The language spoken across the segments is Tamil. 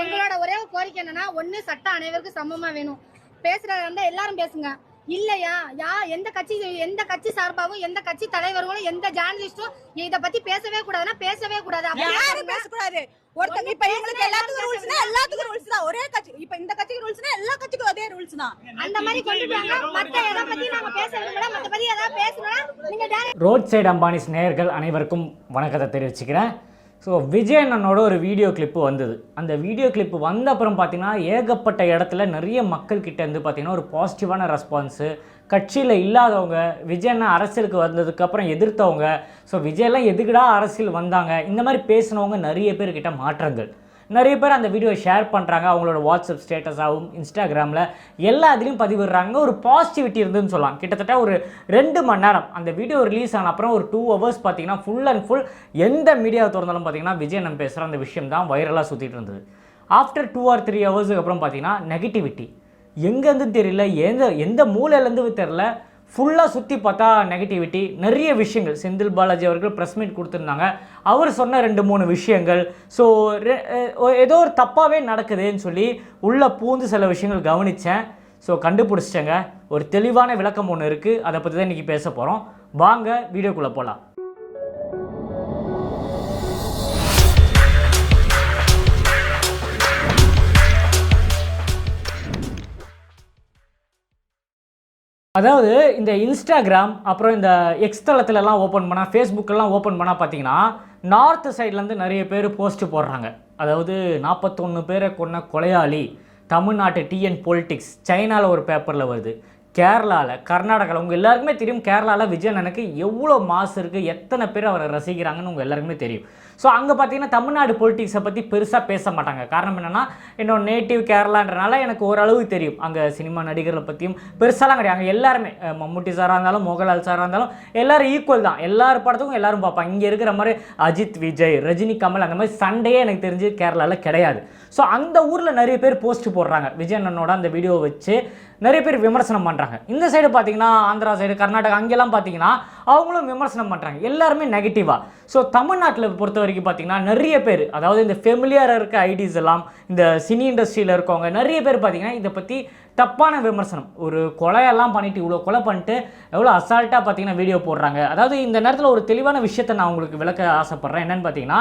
எங்களோட ஒரே கோரிக்கை என்னன்னா ஒண்ணு சட்டம் அனைவருக்கும் சமமா வேணும். பேசுறதா இருந்தா எல்லாரும் பேசுங்க. இல்லையா? யா எந்த கட்சி எந்த கட்சி சார்பாகவும் எந்த கட்சி தலைவர்களும் எந்த ஜேர்னலிஸ்டும் இத பத்தி பேசவே கூடாதுன்னா பேசவே கூடாது. யாரும். பேசக்கூடாது. ஒருத்தங்க இப்ப எங்களுக்கு எல்லாத்துக்கும் ரூல்ஸ்னா எல்லாத்துக்கும் ரூல்ஸ் தான் ஒரே கட்சி. இப்ப இந்த கட்சிக்கு ரூல்ஸ்னா எல்லா கட்சிக்கும் அதே ரூல்ஸ் தான் அந்த மாதிரி கொண்டு மத்த எதை பத்தி நாங்க பேச விரும்பல மத்த பத்தி ஏதாவது பேசணும்னா நீங்க ரோட் சைடு அம்பானிஸ் நேயர்கள் அனைவருக்கும் வணக்கத்தை தெரிவிச்சுக்கிறேன். ஸோ விஜய் அண்ணனோட ஒரு வீடியோ கிளிப்பு வந்தது. அந்த வீடியோ கிளிப்பு வந்த அப்புறம் பார்த்தீங்கன்னா ஏகப்பட்ட இடத்துல நிறைய மக்கள்கிட்ட இருந்து பார்த்தீங்கன்னா ஒரு பாசிட்டிவான ரெஸ்பான்ஸு கட்சியில் இல்லாதவங்க விஜய் அண்ணன் அரசியலுக்கு வந்ததுக்கப்புறம் எதிர்த்தவங்க ஸோ விஜயெல்லாம் எதுக்குடா அரசியல் வந்தாங்க இந்த மாதிரி பேசினவங்க நிறைய பேர்கிட்ட மாற்றங்கள். நிறைய பேர் அந்த வீடியோ ஷேர் பண்ணுறாங்க அவங்களோட வாட்ஸ்அப் ஸ்டேட்டஸாகவும் இன்ஸ்டாகிராமில் எல்லா இதுலேயும் பதிவிடுறாங்க. ஒரு பாசிட்டிவிட்டி இருந்துன்னு சொல்லலாம். கிட்டத்தட்ட ஒரு ரெண்டு மணி நேரம். அந்த வீடியோ ரிலீஸ் ஆன அப்புறம் ஒரு டூ ஹவர்ஸ் பார்த்தீங்கன்னா ஃபுல் அண்ட் ஃபுல் எந்த மீடியாவை திறந்தாலும் பார்த்தீங்கன்னா விஜய் நம்ம பேசுகிற அந்த விஷயம் தான் வைரலாக சுற்றிட்டு இருந்தது. ஆஃப்டர் டூ ஆர் த்ரீ ஹவர்ஸுக்கு அப்புறம் பார்த்தீங்கன்னா நெகட்டிவிட்டி எங்கேருந்து தெரியல. எந்த எந்த மூலையிலேருந்து தெரில ஃபுல்லாக சுற்றி பார்த்தா நெகட்டிவிட்டி நிறைய விஷயங்கள். செந்தில் பாலாஜி அவர்கள் ப்ரெஸ் மீட் கொடுத்துருந்தாங்க. அவர் சொன்ன ரெண்டு மூணு விஷயங்கள். ஸோ ஏதோ ஒரு தப்பாகவே நடக்குதுன்னு சொல்லி உள்ளே பூந்து சில விஷயங்கள் கவனித்தேன் ஸோ கண்டுபிடிச்சிட்டேங்க. ஒரு தெளிவான விளக்கம் ஒன்று இருக்குது அதை பற்றி தான் இன்றைக்கி பேச போகிறோம் வாங்க வீடியோக்குள்ளே போகலாம் அதாவது இந்த இன்ஸ்டாகிராம் அப்புறம் இந்த எக்ஸ் தளத்துலலாம் ஓப்பன் பண்ணால் ஃபேஸ்புக்கெல்லாம் ஓப்பன் பண்ணால் பார்த்தீங்கன்னா நார்த் சைட்லேருந்து நிறைய பேர் போஸ்ட் போடுறாங்க. அதாவது நாற்பத்தொன்று பேரை கொன்ன கொலையாளி தமிழ்நாட்டு டிஎன் பொலிட்டிக்ஸ் சைனாவில் ஒரு பேப்பரில் வருது. கேரளாவில் கர்நாடகாவில் உங்கள் எல்லாருக்குமே தெரியும் கேரளாவில் விஜயன் எனக்கு எவ்வளோ மாசு இருக்குது எத்தனை பேர் அவரை ரசிக்கிறாங்கன்னு உங்கள் எல்லாருக்குமே தெரியும். ஸோ அங்கே பார்த்தீங்கன்னா தமிழ்நாடு பொலிட்டிக்ஸை பற்றி பெருசாக பேச மாட்டாங்க. காரணம் என்னென்னா என்னோட நேட்டிவ் கேரளான்றனால எனக்கு ஓரளவு தெரியும். அங்கே சினிமா நடிகர்களை பற்றியும் பெருசாலாம் கிடையாது. அங்கே எல்லாருமே மம்முட்டி சாராக இருந்தாலும் மோகன்லால் சாராக இருந்தாலும் எல்லோரும் ஈக்குவல் தான். எல்லார் படத்துக்கும் எல்லாரும் பார்ப்பாங்க. இங்கே இருக்கிற மாதிரி அஜித் விஜய் ரஜினி கமல் அந்த மாதிரி சண்டையே எனக்கு தெரிஞ்சு கேரளாவில் கிடையாது. ஸோ அந்த ஊரில் நிறைய பேர் போஸ்ட் போடுறாங்க. விஜய் அண்ணனோட அந்த வீடியோவை வச்சு நிறைய பேர் விமர்சனம் பண்ணுறாங்க இந்த சைடு பார்த்தீங்கன்னா ஆந்திரா சைடு கர்நாடகா அங்கெல்லாம் பார்த்தீங்கன்னா அவங்களும் விமர்சனம் பண்ணுறாங்க எல்லாருமே நெகட்டிவாக ஸோ தமிழ்நாட்டில் பொறுத்த வரைக்கும் பார்த்தீங்கன்னா நிறைய பேர் அதாவது இந்த ஃபெமிலியராக இருக்க ஐடிஸ் எல்லாம் இந்த சினி இண்டஸ்ட்ரியில் இருக்கவங்க நிறைய பேர் பார்த்தீங்கன்னா இதை பற்றி தப்பான விமர்சனம் ஒரு கொலையெல்லாம் பண்ணிட்டு இவ்வளோ கொலை பண்ணிட்டு எவ்வளோ அசால்ட்டாக பார்த்தீங்கன்னா வீடியோ போடுறாங்க. அதாவது இந்த நேரத்தில் ஒரு தெளிவான விஷயத்தை நான் உங்களுக்கு விளக்க ஆசைப்பட்றேன். என்னென்னு பார்த்தீங்கன்னா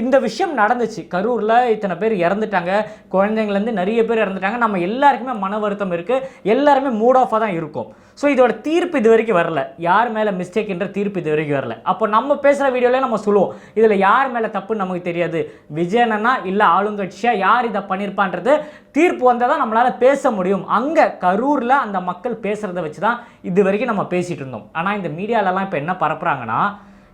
இந்த விஷயம் நடந்துச்சு. கரூரில் இத்தனை பேர் இறந்துட்டாங்க. குழந்தைங்கள்லேருந்து நிறைய பேர் இறந்துட்டாங்க. நம்ம எல்லாருக்குமே மன வருத்தம் இருக்குது எல்லாருமே மூட் ஆஃபாக தான் இருக்கும். ஸோ இதோட தீர்ப்பு இது வரைக்கும் வரல. யார் மேலே மிஸ்டேக்ன்ற தீர்ப்பு இது வரைக்கும் வரல. அப்போ நம்ம பேசுகிற வீடியோவில் நம்ம சொல்லுவோம். இதில் யார் மேலே தப்புன்னு நமக்கு தெரியாது. விஜயனா இல்லை ஆளுங்கட்சியாக யார் இதை பண்ணியிருப்பான்றது தீர்ப்பு வந்தால் தான் நம்மளால் பேச முடியும். அங்கே கரூரில் அந்த மக்கள் பேசுகிறத வச்சு தான் இது வரைக்கும் நம்ம பேசிகிட்டு இருந்தோம். ஆனால் இந்த மீடியாலலாம் இப்போ என்ன பரப்புகிறாங்கன்னா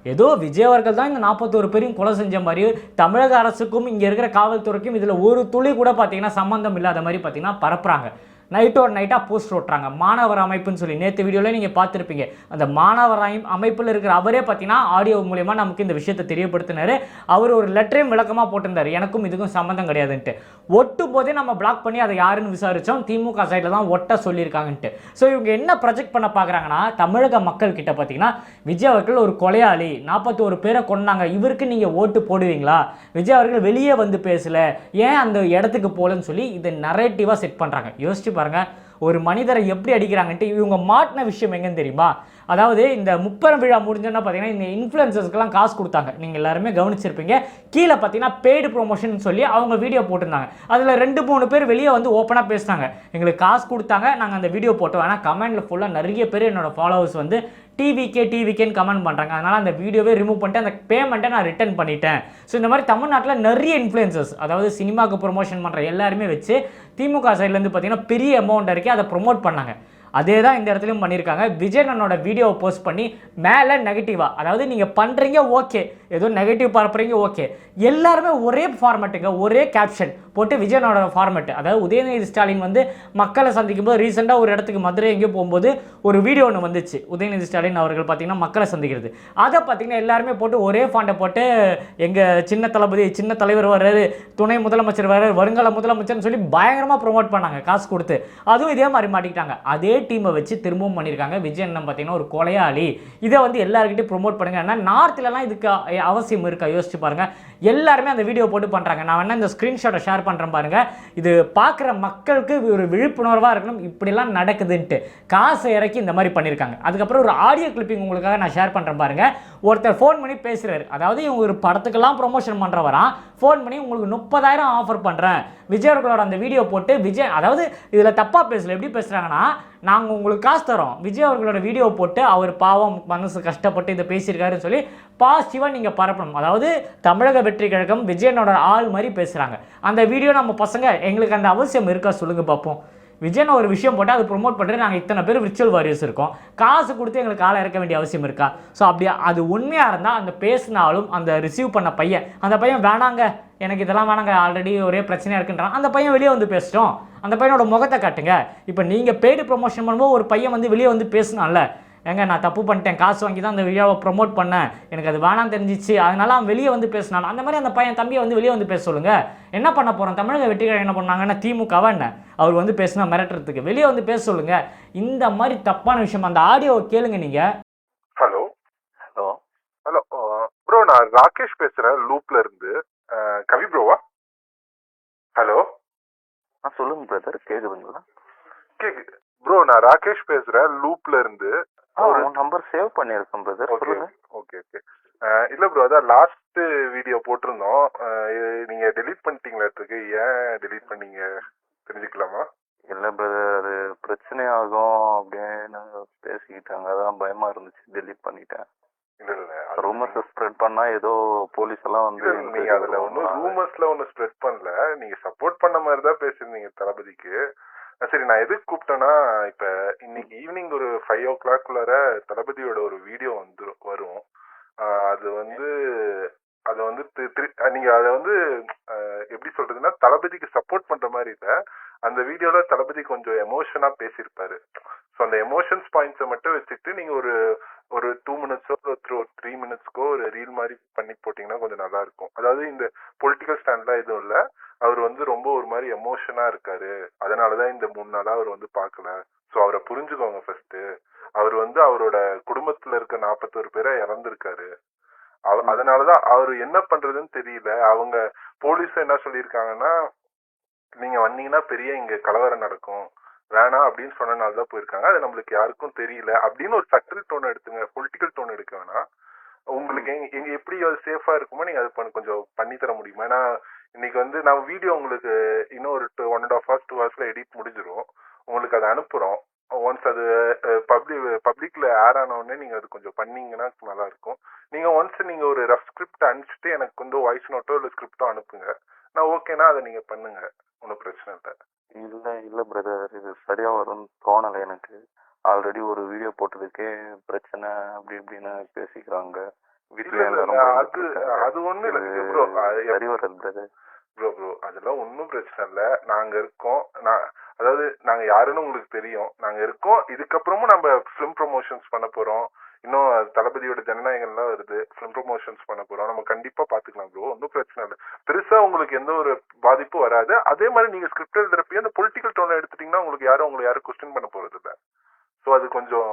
ஏதோ விஜய் அவர்கள் தான் இந்த நாற்பத்தோரு பேரையும் கொலை செஞ்ச மாதிரி தமிழக அரசுக்கும் இங்கே இருக்கிற காவல்துறைக்கும் இதில் ஒரு துளி கூட பார்த்தீங்கன்னா சம்மந்தம் இல்லாத மாதிரி பார்த்தீங்கன்னா பரப்புகிறாங்க நைட்டோட நைட்டாக போஸ்ட் ஓட்டுறாங்க மாணவர் அமைப்புன்னு சொல்லி. நேற்று வீடியோவில் நீங்கள் பார்த்துருப்பீங்க. அந்த மாணவர் அமை- அமைப்பில் இருக்கிற அவரே பார்த்தீங்கன்னா ஆடியோ மூலியமாக நமக்கு இந்த விஷயத்தை தெரியப்படுத்தினாரு. அவர் ஒரு லெட்டரையும் விளக்கமாக போட்டிருந்தார். எனக்கும் இதுக்கும் சம்மந்தம் கிடையாதுன்ட்டு. ஒட்டு போதே நம்ம பிளாக் பண்ணி அதை யாருன்னு விசாரித்தோம் திமுக சைடில் தான் ஒட்ட சொல்லியிருக்காங்கன்ட்டு. ஸோ இவங்க என்ன ப்ரொஜெக்ட் பண்ண பார்க்குறாங்கன்னா தமிழக மக்கள் கிட்ட பார்த்தீங்கன்னா விஜய் அவர்கள் ஒரு கொலையாளி. நாற்பத்தோரு பேரை கொண்டாங்க இவருக்கு நீங்கள் ஓட்டு போடுவீங்களா? விஜய் அவர்கள் வெளியே வந்து பேசலை. ஏன் அந்த இடத்துக்கு போகலன்னு சொல்லி இதை நரேட்டிவாக செட் பண்ணுறாங்க யோசிச்சு பாருங்க ஒரு மனிதரை எப்படி அடிக்கிறாங்கன்ட்டு இவங்க மாட்டின விஷயம் எங்கன்னு தெரியுமா? அதாவது இந்த முப்பரம் விழா முடிஞ்சோன்னா பார்த்தீங்கன்னா இந்த இன்ஃப்ளூயன்சர்ஸ்க்கெல்லாம் காசு கொடுத்தாங்க. நீங்கள் எல்லாருமே கவனிச்சிருப்பீங்க. கீழே பார்த்தீங்கன்னா பெய்டு ப்ரொமோஷன் சொல்லி அவங்க வீடியோ போட்டிருந்தாங்க. அதில் ரெண்டு மூணு பேர் வெளியே வந்து ஓப்பனாக பேசினாங்க. எங்களுக்கு காசு கொடுத்தாங்க நாங்கள் அந்த வீடியோ போட்டோம். ஆனால் கமெண்ட்டில் ஃபுல்லாக நிறைய பேர் என்னோட ஃபாலோவர்ஸ் வந்து டிவிகே டிவிகேன்னு கமெண்ட் பண்ணுறாங்க அதனால் அந்த வீடியோவே ரிமூவ் பண்ணிட்டு அந்த பேமெண்ட்டை நான் ரிட்டர்ன் பண்ணிட்டேன். ஸோ இந்த மாதிரி தமிழ்நாட்டில் நிறைய இன்ஃப்ளூயன்சஸ் அதாவது சினிமாவுக்கு ப்ரொமோஷன் பண்ணுற எல்லாருமே வச்சு திமுக சைட்லேருந்து பார்த்தீங்கன்னா பெரிய அமௌண்ட் இருக்கே அதை ப்ரொமோட் பண்ணாங்க. அதே தான் இந்த இடத்துலையும் பண்ணியிருக்காங்க. விஜய் அண்ணனோட வீடியோவை போஸ்ட் பண்ணி மேலே நெகட்டிவாக அதாவது நீங்கள் பண்ணுறீங்க ஓகே ஏதோ நெகட்டிவ் பரப்புறீங்க ஓகே எல்லாருமே ஒரே ஃபார்மேட்டுங்க ஒரே கேப்ஷன் போட்டு விஜயனோட ஃபார்மேட் அதாவது உதயநிதி ஸ்டாலின் வந்து மக்களை சந்திக்கும் போது ரீசெண்டாக ஒரு இடத்துக்கு மதுரை எங்கேயோ போகும்போது ஒரு வீடியோ ஒன்று வந்துச்சு. உதயநிதி ஸ்டாலின் அவர்கள் பார்த்திங்கன்னா மக்களை சந்திக்கிறது. அதை பார்த்தீங்கன்னா எல்லாருமே போட்டு ஒரே ஃபாண்டை போட்டு எங்கள் சின்ன தளபதி சின்ன தலைவர் வர்றாரு துணை முதலமைச்சர் வர்றாரு வருங்கால முதலமைச்சர்னு சொல்லி பயங்கரமாக ப்ரோமோட் பண்ணாங்க காசு கொடுத்து. அதுவும் இதே மாதிரி மாட்டிக்கிட்டாங்க. அதே டீமை வச்சு திரும்பவும் பண்ணியிருக்காங்க. விஜய் அண்ணன் பார்த்தீங்கன்னா ஒரு கொலையாளி. இதை வந்து எல்லாருக்கிட்டையும் ப்ரோமோட் பண்ணுங்க. ஏன்னா நார்த்லலாம் இதுக்கு அவசியம் இருக்கா? யோசிச்சு பாருங்க. எல்லாருமே அந்த வீடியோ போட்டு பண்ணுறாங்க நான் வேணால் இந்த ஸ்க்ரீன்ஷாட்டை ஷேர் பண்ணுறேன் பாருங்க. இது பார்க்குற மக்களுக்கு ஒரு விழிப்புணர்வாக இருக்கணும். இப்படிலாம் நடக்குதுன்ட்டு. காசை இறக்கி இந்த மாதிரி பண்ணியிருக்காங்க அதுக்கப்புறம் ஒரு ஆடியோ கிளிப்பிங் உங்களுக்காக நான் ஷேர் பண்ணுறேன் பாருங்கள் ஒருத்தர் ஃபோன் பண்ணி பேசுகிறாரு அதாவது இவங்க ஒரு படத்துக்கெல்லாம் ப்ரொமோஷன் பண்ணுறவரா ஃபோன் பண்ணி உங்களுக்கு முப்பதாயிரம் ஆஃபர் பண்ணுறேன் விஜய் அவர்களோட அந்த வீடியோ போட்டு விஜய் அதாவது இதில் தப்பாக பேசல. எப்படி பேசுகிறாங்கன்னா நாங்கள் உங்களுக்கு காசு தரோம். விஜய் அவர்களோட வீடியோ போட்டு அவர் பாவம் மனசு கஷ்டப்பட்டு இதை பேசியிருக்காருன்னு சொல்லி பாசிட்டிவாக நீங்கள் பரப்பணும். அதாவது தமிழக வெற்றி கழகம் விஜயனோட ஆள் மாதிரி பேசுகிறாங்க அந்த வீடியோ நம்ம பசங்க எங்களுக்கு அந்த அவசியம் இருக்கா சொல்லுங்கள் பார்ப்போம் விஜயன் ஒரு விஷயம் போட்டு அது ப்ரொமோட் பண்ணுறது நாங்கள் இத்தனை பேர் விர்ச்சுவல் வாரியர்ஸ் இருக்கோம். காசு கொடுத்து எங்களுக்கு ஆளை இறக்க வேண்டிய அவசியம் இருக்கா? ஸோ அப்படி அது உண்மையாக இருந்தால் அந்த பேசினாலும் அந்த ரிசீவ் பண்ண பையன் அந்த பையன் வேணாங்க எனக்கு இதெல்லாம் வேணாங்க ஆல்ரெடி ஒரே பிரச்சனையாக இருக்குன்றான். அந்த பையன் வெளியே வந்து பேசிட்டோம். அந்த பையனோட முகத்தை காட்டுங்க. இப்போ நீங்கள் பெய்டு ப்ரொமோஷன் பண்ணும்போது ஒரு பையன் வந்து வெளியே வந்து பேசினான்ல ஏங்க நான் தப்பு பண்ணிட்டேன். காசு வாங்கி தான் அந்த வீடியோவை ப்ரோமோட் பண்ணேன். எனக்கு அது வேணாம் தெரிஞ்சிச்சு. அதனால அவன் வெளியே வந்து பேசினான். அந்த மாதிரி அந்த பையன் தம்பியை வந்து வெளியே வந்து பேச சொல்லுங்க. என்ன பண்ண போகிறோம் தமிழக வெற்றிகள் என்ன பண்ணாங்கன்னா திமுகவா என்ன? அவர் வந்து பேசினா மிரட்டுறதுக்கு. வெளியே வந்து பேச சொல்லுங்க. இந்த மாதிரி தப்பான விஷயம் அந்த ஆடியோவை கேளுங்க நீங்கள் ஹலோ ஹலோ ஹலோ ப்ரோ நான் ராகேஷ் பேசுறேன் லூப்ல இருந்து. கவி ப்ரோவா ஹலோ ஆ சொல்லுங்க பிரதர் கேக்குதுங்களா? கேக்கு ப்ரோ நான் ராகேஷ் பேசுறேன் லூப்ல இருந்து. உன் நம்பர் சேவ் பண்ணியிருக்கேன் பிரதர் சொல்லுங்க. ஓகே ஓகே இல்ல ப்ரோ அதான் லாஸ்ட் வீடியோ போட்டிருந்தோம். நீங்க டெலீட் பண்ணிட்டீங்களா இருக்கு? ஏன் டெலீட் பண்ணீங்க? தெரிஞ்சுக்கலாமா? இல்ல பிரதர் அது பிரச்சனை ஆகும் அப்படின்னு பேசிக்கிட்டாங்க. அதான் பயமா இருந்துச்சு டெலீட் பண்ணிட்டேன். ரூமர்ஸ் ஸ்ப்ரெட் பண்ணா ஏதோ போலீஸ் எல்லாம் வந்து நீங்க அதுல ஒன்னும் ரூமர்ஸ்ல ஒன்னும் ஸ்ப்ரெட் பண்ணல. நீங்க சப்போர்ட் பண்ண மாதிரி தான் பேசிருந்தீங்க தளபதிக்கு. சரி நான் எதுக்கு கூப்பிட்டேன்னா இப்ப இன்னைக்கு ஈவினிங் ஒரு ஃபைவ் ஓ கிளாக்குள்ளார தளபதியோட ஒரு வீடியோ வந்து வரும். அது வந்து அதை வந்து திரு- நீங்க அதை வந்து எப்படி சொல்றதுன்னா தளபதிக்கு சப்போர்ட் பண்ற மாதிரி இல்ல. அந்த வீடியோல தளபதி கொஞ்சம் எமோஷனா பேசியிருப்பாரு. ஸோ அந்த எமோஷன்ஸ் பாயிண்ட்ஸை மட்டும் வச்சுட்டு நீங்க ஒரு ஒரு டூ மினிட்ஸோ ஒரு த்ரீ மினிட்ஸ்க்கோ ஒரு ரீல் மாதிரி பண்ணி போட்டீங்கன்னா கொஞ்சம் நல்லா இருக்கும். அதாவது இந்த பொலிட்டிக்கல் ஸ்டாண்ட்லாம் எதுவும் இல்லை அவர் வந்து ரொம்ப ஒரு மாதிரி எமோஷனா இருக்காரு. அதனாலதான் இந்த மூணு நாளா அவர் வந்து பார்க்கல. ஸோ அவரை புரிஞ்சுக்கோங்க ஃபர்ஸ்ட் அவர் வந்து அவரோட குடும்பத்துல இருக்க நாற்பத்தோரு பேரை இறந்திருக்காரு. அதனாலதான் அவர் என்ன பண்றதுன்னு தெரியல. அவங்க போலீஸ் என்ன சொல்லியிருக்காங்கன்னா நீங்க வந்தீங்கன்னா பெரிய இங்க கலவரம் நடக்கும். வேணாம் அப்படின்னு சொன்னனால தான் போயிருக்காங்க. அது நம்மளுக்கு யாருக்கும் தெரியல. அப்படின்னு ஒரு சட்டல் டோன் எடுத்துங்க. பொலிட்டிக்கல் டோன் எடுக்க வேணாம். உங்களுக்கு எங்க எங்க எப்படி அது சேஃபா இருக்குமோ நீங்க அது கொஞ்சம் பண்ணி தர முடியுமா? ஏன்னா இன்னைக்கு வந்து நான் வீடியோ உங்களுக்கு இன்னும் ஒரு two one and half hours two ஹவர்ஸ்ல edit முடிஞ்சிடும் உங்களுக்கு அதை அனுப்புறோம். ஒன்ஸ் அது பப்ளிக் பப்ளிக்ல ஏர் ஆனவுடனே நீங்கள் நீங்க அது கொஞ்சம் பண்ணீங்கன்னா நல்லா இருக்கும். நீங்க ஒன்ஸ் நீங்க ஒரு ரஃப் ஸ்கிரிப்ட் அனுப்பிச்சிட்டு எனக்கு வந்து வாய்ஸ் நோட்டோ இல்ல ஸ்கிரிப்டோ அனுப்புங்க. நான் ஓகேனா அதை நீங்க பண்ணுங்க. ஒன்றும் பிரச்சனை இல்லை. இல்ல இல்ல பிரதர் இது சரியா வரும்னு தோணல எனக்கு. ஆல்ரெடி ஒரு வீடியோ போட்டதுக்கே பிரச்சனை அப்படி இப்படின்னு பேசிக்கிறாங்க. அது. அது ஒண்ணு இல்ல. ப்ரோ சரி பிரதர் ப்ரோ ப்ரோ அதெல்லாம் ஒன்றும் பிரச்சனை இல்லை. நாங்க இருக்கோம். நான் அதாவது நாங்க யாருன்னு உங்களுக்கு தெரியும். நாங்க இருக்கோம். இதுக்கப்புறமும் நம்ம ஃபிலிம் ப்ரொமோஷன்ஸ் பண்ண போறோம். இன்னும் தளபதியோட ஜனநாயகம்லாம் வருது. ஃபிலிம் ப்ரொமோஷன்ஸ் பண்ண போறோம். நம்ம கண்டிப்பா பாத்துக்கலாம் ப்ரோ ஒன்றும் பிரச்சனை இல்லை. பெருசா உங்களுக்கு எந்த ஒரு பாதிப்பும் வராது. அதே மாதிரி நீங்க ஸ்கிரிப்ட் எழுதுறப்பயே அந்த பொலிட்டிக்கல் டோனை எடுத்துட்டீங்கன்னா உங்களுக்கு யாரும் உங்களை யாரும் கொஸ்டின் பண்ண போறது இல்லை ஸோ அது கொஞ்சம்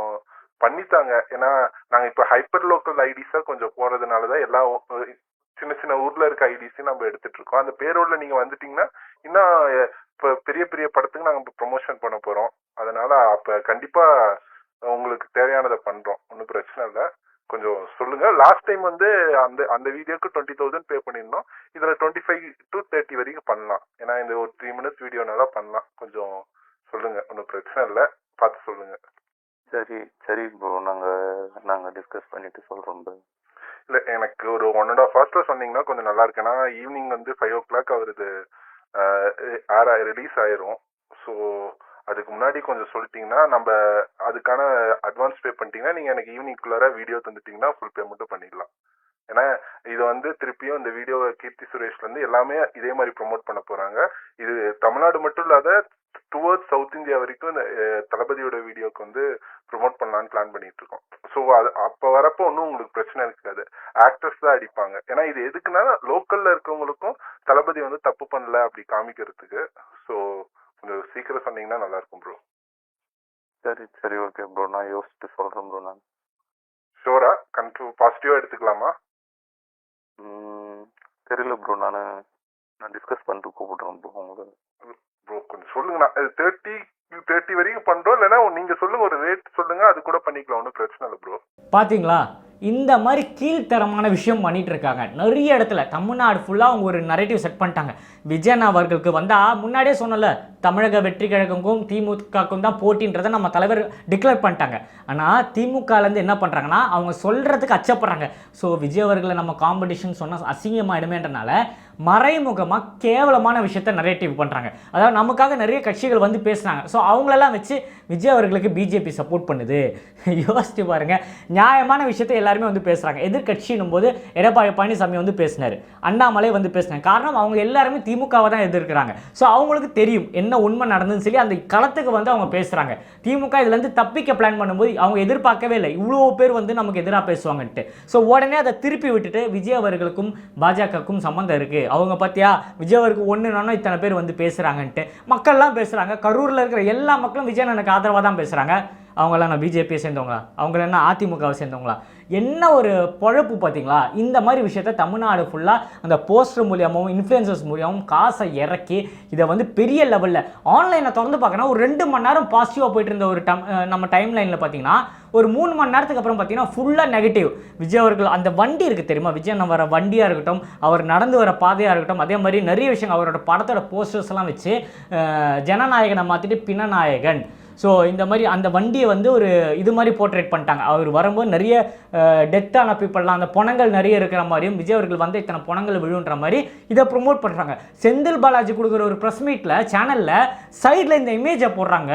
பண்ணித்தாங்க ஏன்னா நாங்க இப்ப ஹைப்பர் லோக்கல் ஐடிஸா கொஞ்சம் போறதுனாலதான் எல்லா சின்ன சின்ன ஊர்ல இருக்க ஐடிஸையும் நம்ம எடுத்துட்டு இருக்கோம் அந்த பேரோட நீங்க வந்துட்டீங்கன்னா இன்னும் இப்ப பெரிய பெரிய படத்துக்கு நாங்க ப்ரொமோஷன் பண்ண போறோம். அதனால அப்ப கண்டிப்பா உங்களுக்கு தேவையானதை பண்றோம். ஒன்றும் பிரச்சனை இல்லை. கொஞ்சம் சொல்லுங்க. லாஸ்ட் டைம் வந்து அந்த அந்த வீடியோக்கு டுவெண்ட்டி தௌசண்ட் பே பண்ணியிருந்தோம். இதுல டுவெண்ட்டி ஃபைவ் டு தேர்ட்டி வரைக்கும் பண்ணலாம். ஏன்னா இந்த ஒரு த்ரீ மினிட்ஸ் வீடியோனால பண்ணலாம். கொஞ்சம் சொல்லுங்க. ஒன்றும் பிரச்சனை இல்லை. பார்த்து சொல்லுங்க. சரி சரி ப்ரோ நாங்கள் நாங்கள் டிஸ்கஸ் பண்ணிட்டு சொல்கிறோம் ப்ரோ இல்லை எனக்கு ஒரு ஒன் அண்ட் ஆஃப் ஹவர்ஸில் சொன்னீங்கன்னா கொஞ்சம் நல்லா இருக்கு ஏன்னா ஈவினிங் வந்து ஃபைவ் ஓ கிளாக் அவரது ஏர் ரிலீஸ் ஆயிரும். ஸோ அதுக்கு முன்னாடி கொஞ்சம் சொல்லிட்டீங்கன்னா நம்ம அதுக்கான அட்வான்ஸ் பே பண்ணிட்டீங்கன்னா நீங்கள் எனக்கு ஈவினிங்குள்ளார வீடியோ தந்துட்டீங்கன்னா ஃபுல் பேமெண்ட்டும் பண்ணிடலாம். ஏன்னா இது வந்து திருப்பியும் இந்த வீடியோவை கீர்த்தி சுரேஷ்ல இருந்து எல்லாமே இதே மாதிரி ப்ரோமோட் பண்ண போறாங்க. இது தமிழ்நாடு மட்டும் இல்லாத டுவர்ட்ஸ் சவுத் இந்தியா வரைக்கும் இந்த தளபதியோட வீடியோக்கு வந்து ப்ரோமோட் பண்ணலாம்னு பிளான் பண்ணிட்டு இருக்கோம் ஸோ அது அப்போ வரப்போ ஒன்றும் உங்களுக்கு பிரச்சனை இருக்காது. ஆக்டர்ஸ் தான் அடிப்பாங்க. ஏன்னா இது எதுக்குன்னா லோக்கல்ல இருக்கவங்களுக்கும் தளபதி வந்து தப்பு பண்ணல அப்படி காமிக்கிறதுக்கு. ஸோ கொஞ்சம் சீக்கிரம் சொன்னீங்கன்னா நல்லா இருக்கும் ப்ரோ சரி சரி ஓகே ப்ரோ நான் யோசிச்சுட்டு சொல்றேன் ப்ரோ நான். ஷோரா கன்ஃபியூ பாசிட்டிவா எடுத்துக்கலாமா? தெரியல ப்ரோ நான் நான் டிஸ்கஸ் பண்ணிட்டு கூப்பிடுறேன் ப்ரோ உங்களுக்கு ப்ரோ கொஞ்சம் சொல்லுங்க. நான் தேர்ட்டி தேர்ட்டி வரைக்கும் பண்றோம். இல்லைன்னா நீங்க சொல்லுங்க ஒரு ரேட் சொல்லுங்க. அது கூட பண்ணிக்கலாம். ஒன்றும் பிரச்சனை இல்லை ப்ரோ பாத்தீங்களா? இந்த மாதிரி கீழ்த்தரமான விஷயம் பண்ணிட்டு இருக்காங்க நிறைய இடத்துல தமிழ்நாடு ஃபுல்லாக அவங்க ஒரு நரேட்டிவ் செட் பண்ணிட்டாங்க. விஜயன் அவர்களுக்கு வந்தால் முன்னாடியே சொன்னல தமிழக வெற்றி கழகமுக்கும் திமுகவுக்கும் தான் போட்டின்றதை நம்ம தலைவர் டிக்ளேர் பண்ணிட்டாங்க. ஆனால் திமுகலேருந்து என்ன பண்ணுறாங்கன்னா அவங்க சொல்கிறதுக்கு அச்சப்படுறாங்க. ஸோ விஜய் அவர்களை நம்ம காம்படிஷன் சொன்னால் அசிங்கமாயிடுமேன்றனால மறைமுகமாக கேவலமான விஷயத்த நரேட்டிவ் பண்ணுறாங்க அதாவது நமக்காக நிறைய கட்சிகள் வந்து பேசுனாங்க ஸோ அவங்களெல்லாம் வச்சு விஜய் அவர்களுக்கு பிஜேபி சப்போர்ட் பண்ணுது. யோசிச்சு பாருங்கள் நியாயமான விஷயத்தை எல்லாருமே வந்து பேசுகிறாங்க எதிர்கட்சின்னும் போது எடப்பாடி பழனிசாமி வந்து பேசினார். அண்ணாமலை வந்து பேசினாங்க காரணம் அவங்க எல்லாருமே திமுகவை தான் எதிர்க்கிறாங்க. ஸோ அவங்களுக்கு தெரியும் என்ன உண்மை நடந்ததுன்னு சொல்லி அந்த களத்துக்கு வந்து அவங்க பேசுகிறாங்க திமுக இதுலேருந்து தப்பிக்க பிளான் பண்ணும்போது அவங்க எதிர்பார்க்கவே இல்லை. இவ்வளோ பேர் வந்து நமக்கு எதிராக பேசுவாங்கன்ட்டு. ஸோ உடனே அதை திருப்பி விட்டுட்டு விஜய் அவர்களுக்கும் பாஜகவுக்கும் சம்மந்தம் இருக்குது அவங்க பார்த்தியா விஜய் அவருக்கு ஒன்றுனா இத்தனை பேர் வந்து பேசுகிறாங்கன்ட்டு மக்கள்லாம் பேசுகிறாங்க கரூரில் இருக்கிற எல்லா மக்களும் விஜய் எனக்கு ஆதரவாக தான் பேசுகிறாங்க அவங்களாம் நான் பிஜேபியை சேர்ந்தவங்களா? அவங்கள என்ன அதிமுகவை சேர்ந்தவங்களா? என்ன ஒரு பொழப்பு பார்த்தீங்களா? இந்த மாதிரி விஷயத்த தமிழ்நாடு ஃபுல்லாக அந்த போஸ்டர் மூலியமாகவும் இன்ஃப்ளூயன்சர்ஸ் மூலியமாகவும் காசை இறக்கி இதை வந்து பெரிய லெவலில் ஆன்லைனை திறந்து பார்க்கணும் ஒரு ரெண்டு மணி நேரம் பாசிட்டிவாக போயிட்டு இருந்த ஒரு டம் நம்ம டைம் லைனில் பார்த்தீங்கன்னா ஒரு மூணு மணி நேரத்துக்கு அப்புறம் பார்த்தீங்கன்னா ஃபுல்லாக நெகட்டிவ் விஜய் அவர்கள் அந்த வண்டி இருக்குது தெரியுமா? விஜய் நம்ம வர வண்டியாக இருக்கட்டும் அவர் நடந்து வர பாதையாக இருக்கட்டும் அதே மாதிரி நிறைய விஷயங்கள் அவரோட படத்தோட போஸ்டர்ஸ்லாம் வச்சு ஜனநாயகனை மாற்றிட்டு பிணநாயகன் ஸோ இந்த மாதிரி அந்த வண்டியை வந்து ஒரு இது மாதிரி போர்ட்ரேட் பண்ணிட்டாங்க. அவர் வரும்போது நிறைய டெத்தான பீப்பிள்லாம் அந்த பணங்கள் நிறைய இருக்கிற மாதிரியும் விஜய் அவர்கள் வந்து இத்தனை பணங்கள் விழுன்ற மாதிரி இதை ப்ரொமோட் பண்ணுறாங்க செந்தில் பாலாஜி கொடுக்குற ஒரு ப்ரெஸ் மீட்டில் சேனலில் சைடில் இந்த இமேஜை போடுறாங்க.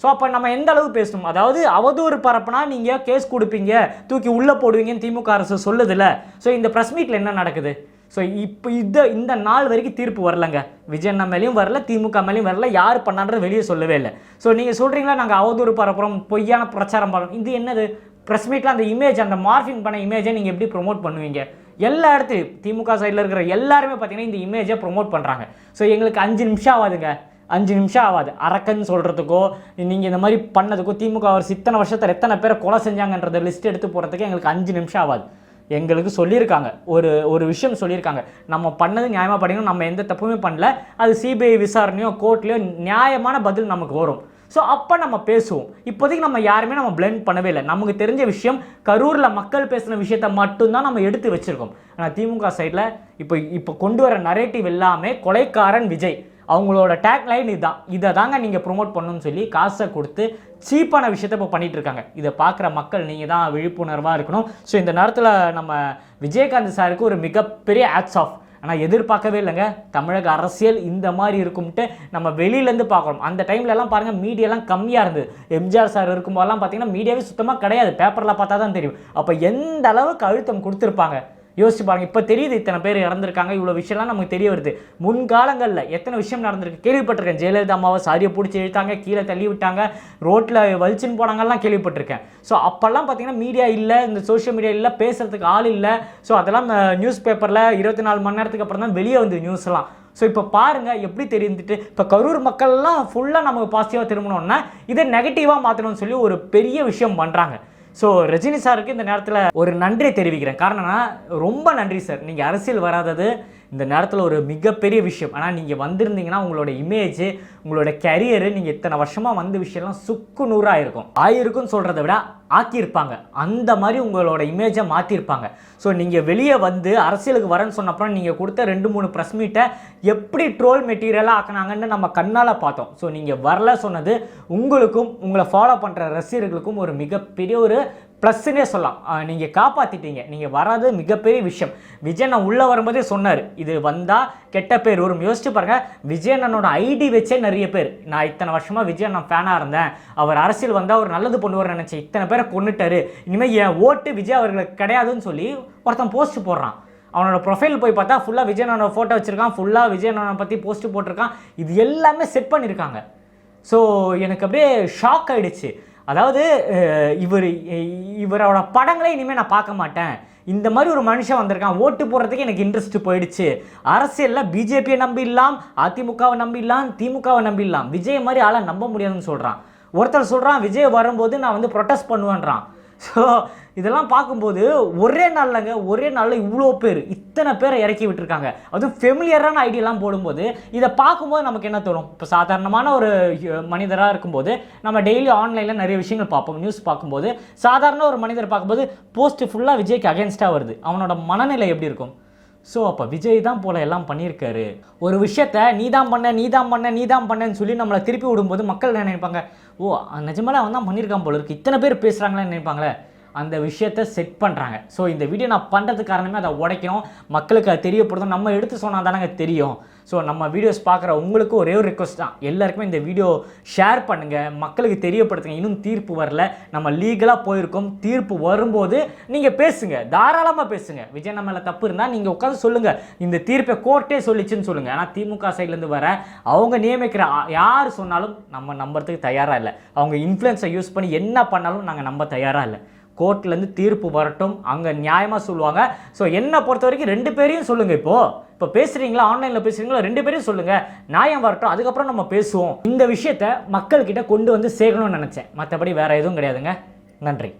ஸோ அப்போ நம்ம எந்த அளவு பேசணும்? அதாவது அவதூறு பரப்புனா நீங்கள் கேஸ் கொடுப்பீங்க தூக்கி உள்ளே போடுவீங்கன்னு திமுக அரசு சொல்லுதில்ல ஸோ இந்த ப்ரெஸ் மீட்டில் என்ன நடக்குது? ஸோ இப்போ இந்த இந்த நாள் வரைக்கும் தீர்ப்பு வரலங்க. விஜயண்ணா மேலேயும் வரல திமுக மேலேயும் வரல யார் பண்ணான்றது வெளியே சொல்லவே இல்லை. ஸோ நீங்கள் சொல்கிறீங்களா நாங்கள் அவதூறு பரப்புறோம் பொய்யான பிரச்சாரம் பண்ணுறோம் இது என்னது? ப்ரெஸ் மீட்டில் அந்த இமேஜ் அந்த மார்ஃபிங் பண்ண இமேஜை நீங்கள் எப்படி ப்ரோமோட் பண்ணுவீங்க? எல்லா இடத்துலையும் திமுக சைடில் இருக்கிற எல்லாருமே பார்த்தீங்கன்னா இந்த இமேஜை ப்ரொமோட் பண்ணுறாங்க ஸோ எங்களுக்கு அஞ்சு நிமிஷம் ஆகாதுங்க அஞ்சு நிமிஷம் ஆகாது அரக்கன்னு சொல்கிறதுக்கோ நீங்கள் இந்த மாதிரி பண்ணதுக்கோ திமுக அவர் இத்தனை வருஷத்தில் எத்தனை பேரை கொலை செஞ்சாங்கன்றத லிஸ்ட் எடுத்து போகிறதுக்கு எங்களுக்கு அஞ்சு நிமிஷம் ஆகாது எங்களுக்கு சொல்லியிருக்காங்க. ஒரு ஒரு விஷயம் சொல்லியிருக்காங்க. நம்ம பண்ணது நியாயமாக படிக்கணும் நம்ம எந்த தப்புமே பண்ணல. அது சிபிஐ விசாரணையோ கோர்ட்லையோ நியாயமான பதில் நமக்கு வரும். ஸோ அப்போ நம்ம பேசுவோம். இப்போதைக்கு நம்ம யாருமே நம்ம blend பண்ணவே இல்லை. நமக்கு தெரிஞ்ச விஷயம் கரூரில் மக்கள் பேசின விஷயத்த மட்டும்தான் நம்ம எடுத்து வச்சுருக்கோம். ஆனால் திமுக சைடில் இப்போ இப்போ கொண்டு வர நரேட்டிவ் எல்லாமே கொலைக்காரன் விஜய். அவங்களோட டேக் லைன் இதுதான் இதை தாங்க நீங்கள் ப்ரொமோட் பண்ணணும்னு சொல்லி காசை கொடுத்து சீப்பான விஷயத்த இப்போ பண்ணிகிட்டு இருக்காங்க. இதை பார்க்குற மக்கள் நீங்கள் தான் விழிப்புணர்வாக இருக்கணும். ஸோ இந்த நேரத்தில் நம்ம விஜயகாந்த் சாருக்கு ஒரு மிகப்பெரிய ஆட்ஸ் ஆஃப் ஆனால் எதிர்பார்க்கவே இல்லைங்க. தமிழக அரசியல் இந்த மாதிரி இருக்கும்ட்டு நம்ம வெளியிலேருந்து பார்க்கணும். அந்த டைம்லலாம் பாருங்கள் மீடியாலாம் கம்மியாக இருந்தது. எம்ஜிஆர் சார் இருக்கும்போதெல்லாம் பார்த்தீங்கன்னா மீடியாவே சுத்தமாக கிடையாது. பேப்பரில் பார்த்தா தான் தெரியும். அப்போ எந்த அளவுக்கு அழுத்தம் கொடுத்துருப்பாங்க? யோசிச்சு பாருங்கள் இப்போ தெரியுது இத்தனை பேர் இறந்துருக்காங்க இவ்வளோ விஷயம்லாம் நமக்கு தெரிய வருது. முன்காலங்களில் எத்தனை விஷயம் நடந்திருக்கு? கேள்விப்பட்டிருக்கேன். ஜெயலலிதா அம்மாவை சாரியை பிடிச்சி இழுத்தாங்க கீழே தள்ளி விட்டாங்க ரோட்டில் வலிச்சுன்னு போனாங்கலாம் கேள்விப்பட்டிருக்கேன். ஸோ அப்போல்லாம் பார்த்தீங்கன்னா மீடியா இல்லை இந்த சோஷியல் மீடியா இல்லை பேசுகிறதுக்கு ஆள் இல்லை. ஸோ அதெல்லாம் நியூஸ் பேப்பரில் இருபத்தி நாலு மணி நேரத்துக்கு அப்புறம் தான் வெளியே வந்து நியூஸ்லாம் ஸோ இப்போ பாருங்கள் எப்படி தெரிந்துட்டு இப்போ கரூர் மக்கள்லாம் ஃபுல்லாக நமக்கு பாசிட்டிவாக திரும்பணும்னா இதை நெகட்டிவாக மாற்றணும்னு சொல்லி ஒரு பெரிய விஷயம் பண்ணுறாங்க ஸோ ரஜினி சாருக்கு இந்த நேரத்தில் ஒரு நன்றியை தெரிவிக்கிறேன். காரணம்னா ரொம்ப நன்றி சார். நீங்கள் அரசியல் வராதது இந்த நேரத்தில் ஒரு மிகப்பெரிய விஷயம். ஆனால் நீங்கள் வந்திருந்தீங்கன்னா உங்களோட இமேஜ் உங்களோட கரியரு நீங்கள் இத்தனை வருஷமாக வந்த விஷயம்லாம் சுக்கு நூறாக இருக்கும். ஆயிருக்குன்னு சொல்கிறத விட ஆக்கியிருப்பாங்க. அந்த மாதிரி உங்களோட இமேஜை மாற்றிருப்பாங்க ஸோ நீங்கள் வெளியே வந்து அரசியலுக்கு வரேன்னு சொன்னப்புறம் நீங்கள் கொடுத்த ரெண்டு மூணு ப்ரெஸ் மீட்டை எப்படி ட்ரோல் மெட்டீரியலாக ஆக்குனாங்கன்னு நம்ம கண்ணால் பார்த்தோம். ஸோ நீங்கள் வரல சொன்னது உங்களுக்கும் உங்களை ஃபாலோ பண்ணுற ரசிகர்களுக்கும் ஒரு மிகப்பெரிய ஒரு ப்ளஸ்ஸுன்னே சொல்லலாம். நீங்கள் காப்பாற்றிட்டீங்க நீங்கள் வராது மிகப்பெரிய விஷயம். விஜயண்ணன் உள்ளே வரும்போதே சொன்னார். இது வந்தால் கெட்ட பேர் வரும். யோசிச்சு பாருங்கள் விஜயண்ணனோட ஐடி வச்சே நிறைய பேர். நான் இத்தனை வருஷமாக விஜயண்ணன் ஃபேனாக இருந்தேன். அவர் அரசியல் வந்தால் அவர் நல்லது பண்ணுவார் நினச்சேன். இத்தனை பேரை கொண்டுட்டாரு இனிமேல் என் ஓட்டு விஜய் அவர்களுக்கு கிடையாதுன்னு சொல்லி ஒருத்தன் போஸ்ட் போடுறான். அவனோட ப்ரொஃபைல் போய் பார்த்தா ஃபுல்லாக விஜயண்ணனோட ஃபோட்டோ வச்சுருக்கான். ஃபுல்லாக விஜயண்ணனை பற்றி போஸ்ட் போட்டிருக்கான். இது எல்லாமே செட் பண்ணியிருக்காங்க. ஸோ எனக்கு அப்படியே ஷாக் ஆகிடுச்சு அதாவது இவர் இவரோட படங்களே இனிமேல் நான் பார்க்க மாட்டேன். இந்த மாதிரி ஒரு மனுஷன் வந்திருக்கான். ஓட்டு போடுறதுக்கு எனக்கு இன்ட்ரெஸ்ட் போயிடுச்சு. அரசியலில் பிஜேபியை நம்பிடலாம் அதிமுகவை நம்பிடலாம் திமுகவை நம்பிடலாம். விஜய் மாதிரி ஆளை நம்ப முடியாதுன்னு சொல்கிறான் ஒருத்தர் சொல்கிறான் விஜய் வரும்போது நான் வந்து ப்ரொட்டஸ்ட் பண்ணுவேன்றான். ஸோ இதெல்லாம் பார்க்கும்போது ஒரே நாள்லங்க ஒரே நாளில் இவ்வளோ பேர் இத்தனை பேரை இறக்கி விட்டுருக்காங்க. அதுவும் ஃபெமிலியரான ஐடியெல்லாம் போடும்போது இதை பார்க்கும்போது நமக்கு என்ன தோணும்? இப்போ சாதாரணமான ஒரு மனிதராக இருக்கும்போது நம்ம டெய்லி ஆன்லைனில் நிறைய விஷயங்கள் பார்ப்போம். நியூஸ் பார்க்கும்போது சாதாரண ஒரு மனிதர் பார்க்கும்போது போஸ்ட் ஃபுல்லாக விஜய்க்கு அகேன்ஸ்டாக வருது. அவனோட மனநிலை எப்படி இருக்கும்? ஸோ அப்போ விஜய் தான் போல எல்லாம் பண்ணியிருக்காரு. ஒரு விஷயத்த நீ தான் பண்ண நீ தான் பண்ண நீ தான் பண்ணேன்னு சொல்லி நம்மளை திருப்பி விடும்போது மக்கள் என்ன நினைப்பாங்க? ஓ நிஜமாலே அவன் தான் பண்ணியிருக்கான் போல இருக்கு. இத்தனை பேர் பேசுகிறாங்களேன்னு நினைப்பாங்களே. அந்த விஷயத்த செட் பண்ணுறாங்க ஸோ இந்த வீடியோ நான் பண்ணுறதுக்கு காரணமே அதை உடைக்கணும். மக்களுக்கு அது தெரியப்படுத்தும் நம்ம எடுத்து சொன்னால் தானங்க தெரியும். ஸோ நம்ம வீடியோஸ் பார்க்குற உங்களுக்கு ஒரே ஒரு ரிக்வஸ்ட் தான். எல்லாருக்குமே இந்த வீடியோ ஷேர் பண்ணுங்கள் மக்களுக்கு தெரியப்படுத்துங்க. இன்னும் தீர்ப்பு வரல. நம்ம லீகலாக போயிருக்கோம். தீர்ப்பு வரும்போது நீங்கள் பேசுங்க. தாராளமாக பேசுங்க. விஜய் நம்ம தப்பு இருந்தால் நீங்கள் உட்காந்து சொல்லுங்கள் இந்த தீர்ப்பை கோர்ட்டே சொல்லிச்சுன்னு சொல்லுங்கள் ஆனால் திமுக சைட்லேருந்து வர அவங்க நியமிக்கிற ஆ- யார் சொன்னாலும் நம்ம நம்புறதுக்கு தயாராக இல்லை. அவங்க இன்ஃப்ளூயன்ஸை யூஸ் பண்ணி என்ன பண்ணாலும் நாங்கள் நம்ப தயாராக இல்லை. கோர்ட்லேருந்து தீர்ப்பு வரட்டும் அங்கே நியாயமாக சொல்லுவாங்க. ஸோ என்னை பொறுத்த வரைக்கும் ரெண்டு பேரையும் சொல்லுங்கள் இப்போது இப்போ பேசுகிறீங்களா ஆன்லைனில் பேசுகிறீங்களா ரெண்டு பேரையும் சொல்லுங்கள் நியாயம் வரட்டும் அதுக்கப்புறம் நம்ம பேசுவோம். இந்த விஷயத்தை மக்கள்கிட்ட கொண்டு வந்து சேர்க்கணும்னு நினச்சேன். மற்றபடி வேறு எதுவும் கிடையாதுங்க. நன்றி.